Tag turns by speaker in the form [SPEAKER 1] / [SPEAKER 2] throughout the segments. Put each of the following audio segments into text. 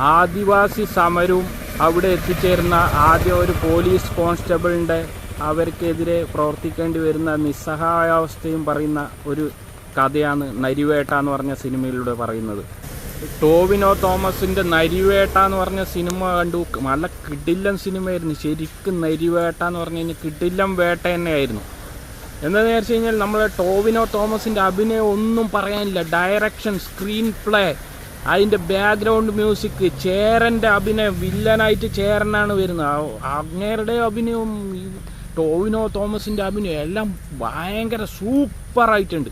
[SPEAKER 1] ആദിവാസി സമരവും അവിടെ എത്തിച്ചേർന്ന ആദ്യ ഒരു പോലീസ് കോൺസ്റ്റബിളിന്റെ അവർക്കെതിരെ പ്രവർത്തിക്കേണ്ടി വരുന്ന നിസ്സഹായാവസ്ഥയും പറയുന്ന ഒരു കഥയാണ് നരിവേട്ട എന്ന് പറഞ്ഞ സിനിമയിലൂടെ പറയുന്നത്. ടോവിനോ തോമസിന്റെ നരിവേട്ട എന്ന് പറഞ്ഞ സിനിമ കണ്ടു. നല്ല കിടില്ലം സിനിമയായിരുന്നു. ശരിക്കും നരിവേട്ട എന്ന് പറഞ്ഞു കഴിഞ്ഞാൽ കിടില്ലം വേട്ട തന്നെയായിരുന്നു. എന്താണെന്ന് വെച്ച് കഴിഞ്ഞാൽ നമ്മളെ ടോവിനോ തോമസിന്റെ അഭിനയം ഒന്നും പറയാനില്ല. ഡയറക്ഷൻ സ്ക്രീൻ പ്ലേ അതിന്റെ ബാക്ക്ഗ്രൗണ്ട് മ്യൂസിക് ചേരന്റെ അഭിനയം വില്ലനായിട്ട് ചേരനാണ് വരുന്നത്. അങ്ങേരുടെ അഭിനയവും ടോവിനോ തോമസിന്റെ അഭിനയം എല്ലാം ഭയങ്കര സൂപ്പറായിട്ടുണ്ട്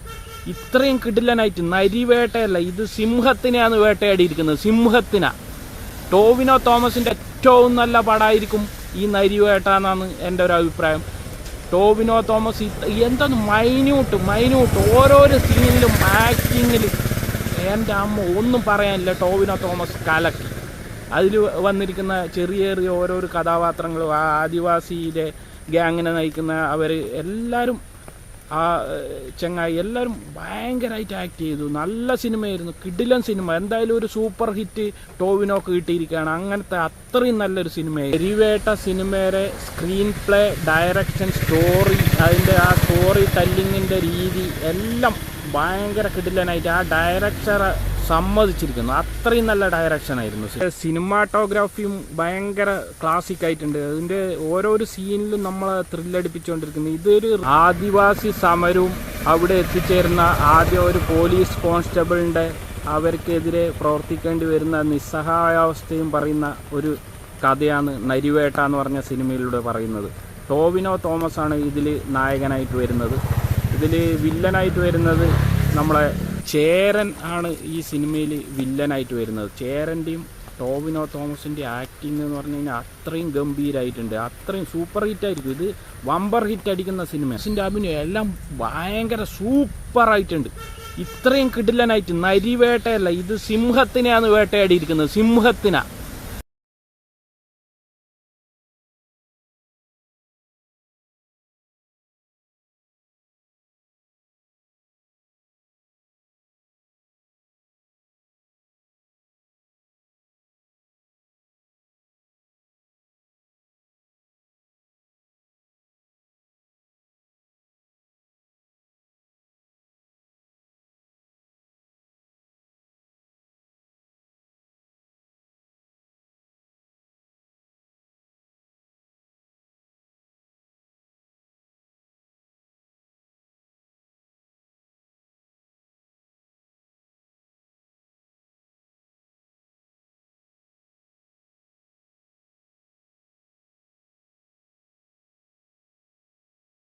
[SPEAKER 1] ഇത്രയും കിടിലനായിട്ട് നരി വേട്ടയല്ല ഇത് സിംഹത്തിനെയാണ് വേട്ടയാടിയിരിക്കുന്നത്. സിംഹത്തിന. ടോവിനോ തോമസിന്റെ ഏറ്റവും നല്ല പടമായിരിക്കും ഈ നരിവേട്ട എന്നാണ് എന്റെ ഒരു അഭിപ്രായം. ടോവിനോ തോമസ് എന്താണ് മൈന്യൂട്ട് മൈന്യൂട്ട് ഓരോരോ സീനിലും ആക്ടിങ്ങിലും എന്റെ അമ്മ ഒന്നും പറയാനില്ല ടോവിനോ തോമസ് കലക്കി. അതിൽ വന്നിരിക്കുന്ന ചെറിയ ചെറിയ ഓരോരോ കഥാപാത്രങ്ങളും ആ ആദിവാസിയിലെ ഗ്യാങ്ങിനെ നയിക്കുന്ന അവർ എല്ലാവരും ആ ചങ്ങായി എല്ലാവരും ഭയങ്കരമായിട്ട് ആക്ട് ചെയ്തു. നല്ല സിനിമയായിരുന്നു. കിടിലൻ സിനിമ. എന്തായാലും ഒരു സൂപ്പർ ഹിറ്റ് ടോവിനോക്ക് കിട്ടിയിരിക്കുകയാണ്. അങ്ങനത്തെ അത്രയും നല്ലൊരു സിനിമ എരിവേട്ട സിനിമയുടെ സ്ക്രീൻ പ്ലേ ഡയറക്ഷൻ സ്റ്റോറി അതിന്റെ ആ സ്റ്റോറി ടെല്ലിങ്ങിന്റെ രീതി എല്ലാം ഭയങ്കര കിടിലനായിട്ട് ആ ഡയറക്ടർ സമ്മതിച്ചിരിക്കുന്നു. അത്രയും നല്ല ഡയറക്ഷൻ ആയിരുന്നു സിനിമാറ്റോഗ്രാഫിയും ഭയങ്കര ക്ലാസിക് ആയിട്ടുണ്ട്. അതിന്റെ ഓരോരോ സീനിലും നമ്മളെ ത്രില്ലടിപ്പിച്ചുകൊണ്ടിരിക്കുന്നു ഇതൊരു ആദിവാസി സമരവും അവിടെ എത്തിച്ചേരുന്ന ആദ്യ ഒരു പോലീസ് കോൺസ്റ്റബിളിന്റെ അവർക്കെതിരെ പ്രവർത്തിക്കേണ്ടി വരുന്ന നിസ്സഹായാവസ്ഥയും പറയുന്ന ഒരു കഥയാണ് നരിവേട്ട എന്ന് പറഞ്ഞ സിനിമയിലൂടെ പറയുന്നത്. ടോവിനോ തോമസ് ആണ് ഇതിൽ നായകനായിട്ട് വരുന്നത്. ഇതിൽ വില്ലനായിട്ട് വരുന്നത് നമ്മളെ ചേരൻ ആണ് ഈ സിനിമയിൽ വില്ലനായിട്ട് വരുന്നത്. ചേരന്റെയും ടോവിനോ തോമസിന്റെ ആക്ടിങ് എന്ന് പറഞ്ഞു കഴിഞ്ഞാൽ അത്രയും ഗംഭീരമായിട്ടുണ്ട് അത്രയും സൂപ്പർ ഹിറ്റ് ആയിരിക്കും ഇത് വമ്പർ ഹിറ്റ് അടിക്കുന്ന സിനിമ ഇതിന്റെ അഭിനയം എല്ലാം ഭയങ്കര സൂപ്പറായിട്ടുണ്ട്. ഇത്രയും കിടിലനായിട്ട് നരിവേട്ടയല്ല ഇത് സിംഹത്തിനെയാണ് വേട്ടയാടിയിരിക്കുന്നത്. സിംഹത്തിനാ.